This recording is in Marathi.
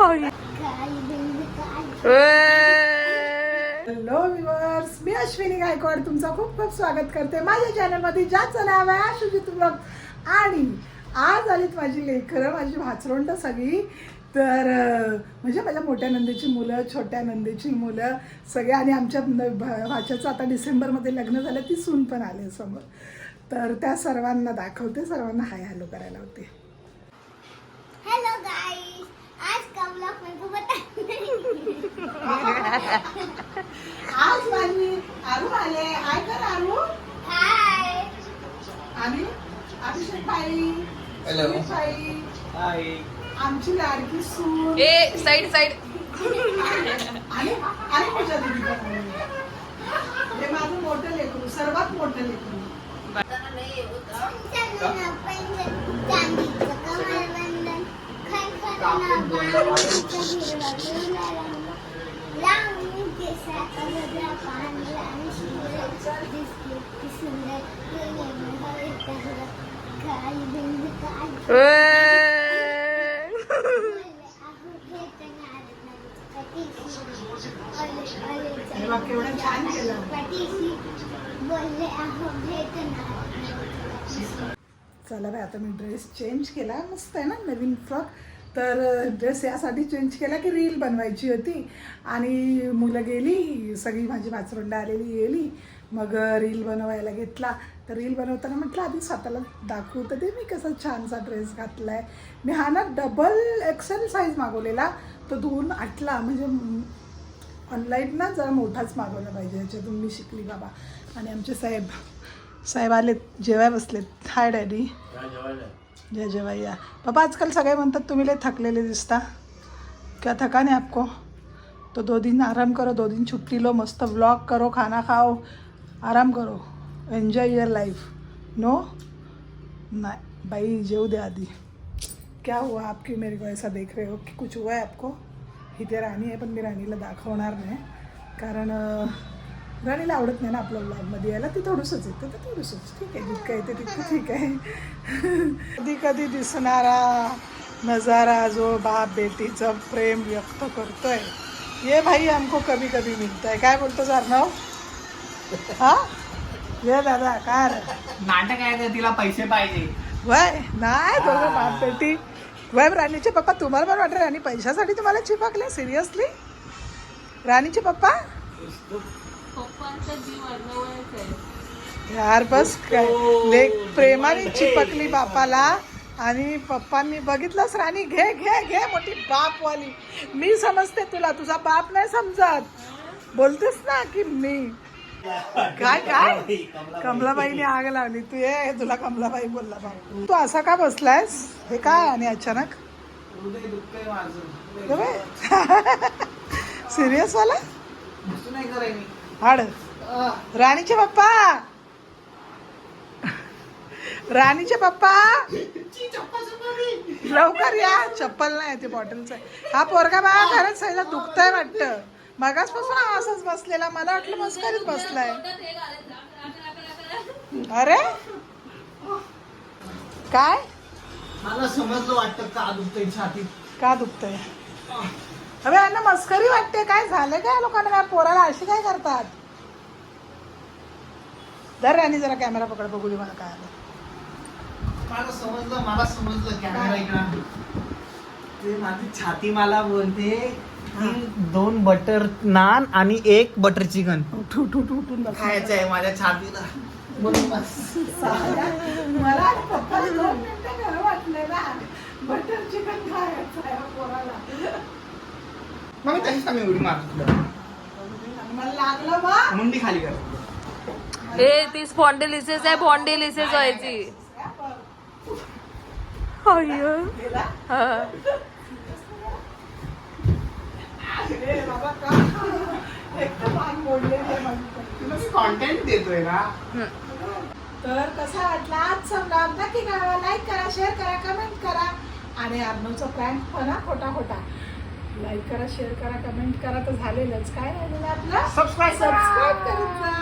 हॅलो विवर्स मी अश्विनी गायकवाड. तुमचं खूप खूप स्वागत करते माझ्या चॅनलमध्ये ज्याचं नाव आहे आशुजित ब्लॉग आणि आज आलीत माझी लेकरं माझी भाचरोंड सगळी. तर म्हणजे माझ्या मोठ्या नंदीची मुलं छोट्या नंदीची मुलं सगळे. आणि आमच्या भाच्याचं आता डिसेंबरमध्ये लग्न झालं. ती सून पण आले समोर. तर त्या सर्वांना दाखवते. सर्वांना हाय हॅलो करायला होते. हेलो गाइस आज का ब्लॉग मेरे को आज माझी आरू आले. हाय कर आरू. हाय. आणि अभिषेक भाई Hello. सुमित भाई. हाय आमची लाडकी सून. ए साईड साईड आणि आणि पूजा दिदी पण आली. हे माझं मोठं लेकरू सर्वात मोठं लेकरू. पैंजण चांदीचं चला बाय आता मी ड्रेस चेंज केला मस्त आहे ना नवीन फ्रॉक तर ड्रेस यासाठी चेंज केला की रील बनवायची होती. आणि मुलं गेली सगळी माझी भाचरुंड आलेली गेली. मग रील बनवायला घेतला. तर रील बनवताना म्हटलं आधी स्वतःला दाखवू तर ते मी कसा छानसा ड्रेस घातला आहे मी हा ना डबल एक्सेल साईज मागवलेला. तो दोन आटला म्हणजे ऑनलाईन ना जरा मोठाच मागवला पाहिजे. याच्यातून मी शिकली बाबा. आणि आमचे साहेब साहेब आलेत. जेवाय बसलेत. हाय डॅडी जय जय भैया. बाबा आजकाल सगळे म्हणतात तुम्ही लय थकलेले दिसता. क्या थका नहीं आपको? तो दो दिन आराम करो दो दिन छुट्टी लो मस्त व्लॉग करो खाना खाओ आराम करो. एन्जॉय युअर लाईफ नो नाही बाई जेऊ दे आधी. क्या हुआ आपकी? मेरे को ऐसा देख रहे हो की कुछ हुआ है आपको? इथे राणी आहे पण मी राणीला दाखवणार नाही कारण राणीला आवडत नाही ना आपल्या ब्लॉगमध्ये यायला ती थोडंसंच येतं तर थोडंसंच. ठीक आहे जितकं येते तितकं ठीक आहे. कधी कधी दिसणारा नजारा जो बाप बेटीचं प्रेम व्यक्त करतोय ये भाई हमको कभी कभी मिलता है काय बोलतो अर्णव? हा? ये दादा काय? नाटक आहे तर तिला पैसे पाहिजे. वय नाही दोघं बाप बेटी. वय राणीचे पप्पा तुम्हाला पण वाटत राणी पैशासाठी तुम्हाला चिपकले सिरियसली राणीचे पप्पा? यार बस काय? लेक प्रेमाने चिपकली बापाला आणि पप्पांनी बघितलंच राणी? घे घे घे मोठी बापवाली. मी समजते तुला तुझा बाप नाही समजत. बोलतेस ना की मी? काय काय? कमलाबाईने आग लावली. तू ये तुला कमलाबाई बोलला बाबा तू असा का बसलायस? हे काय आणि अचानक? सिरियस वाला? हाड. राणीचे पप्पा. राणीचे पप्पा. लवकर या. चप्पल नाही ते बॉटलचं. आहे हा पोरगा बा खरंच साईला दुखतंय वाटतं. मगाचपासून हा असंच बसलेला. मला वाटलं मस्करीत बसलाय. अरे? काय? मला समजलं वाटतं का दुखतंय छातीत. का दुखतंय? अबे यांना मस्करी वाटते. काय झालं काय लोकांना? काय पोराला अशी काय करतात? धर राणी जरा कॅमेरा पकड बघू दे मला काय आलं मला समजलं मला समजलं कॅमेरा इकडं. ते माझी छाती मला बोलते की दोन बटर नान आणि एक बटर चिकन. उठू उठू उठून बस. खायचं आहे माझ्या छातीला. मला पप्पाला दोन मिनिटं खरं वाटलं ना बटर चिकन खायचं मग मी तशीच आम्ही उडी मारतो तुला आणि मला लागलं बा. मुंडी खाली कर. ए ती स्पॉन्डिलिसिस आहे बॉन्डिलिसिस व्हायची. अय्यो. गेला? हा. अरे बाबा का? एक तर मान मोडलेली आहे माझी तुला मी कॉन्टेंट देतोय ना? तर कसा वाटला आजचा ब्लॉग नक्की करा लाईक करा शेअर करा कमेंट करा. आणि अर्नवचा प्रँक पण हा खोटा खोटा लाईक करा शेअर करा कमेंट करा तर झालेलंच. काय राहिलेलं आपलं? सबस्क्राईब करा. सबस्क्राईब करत जा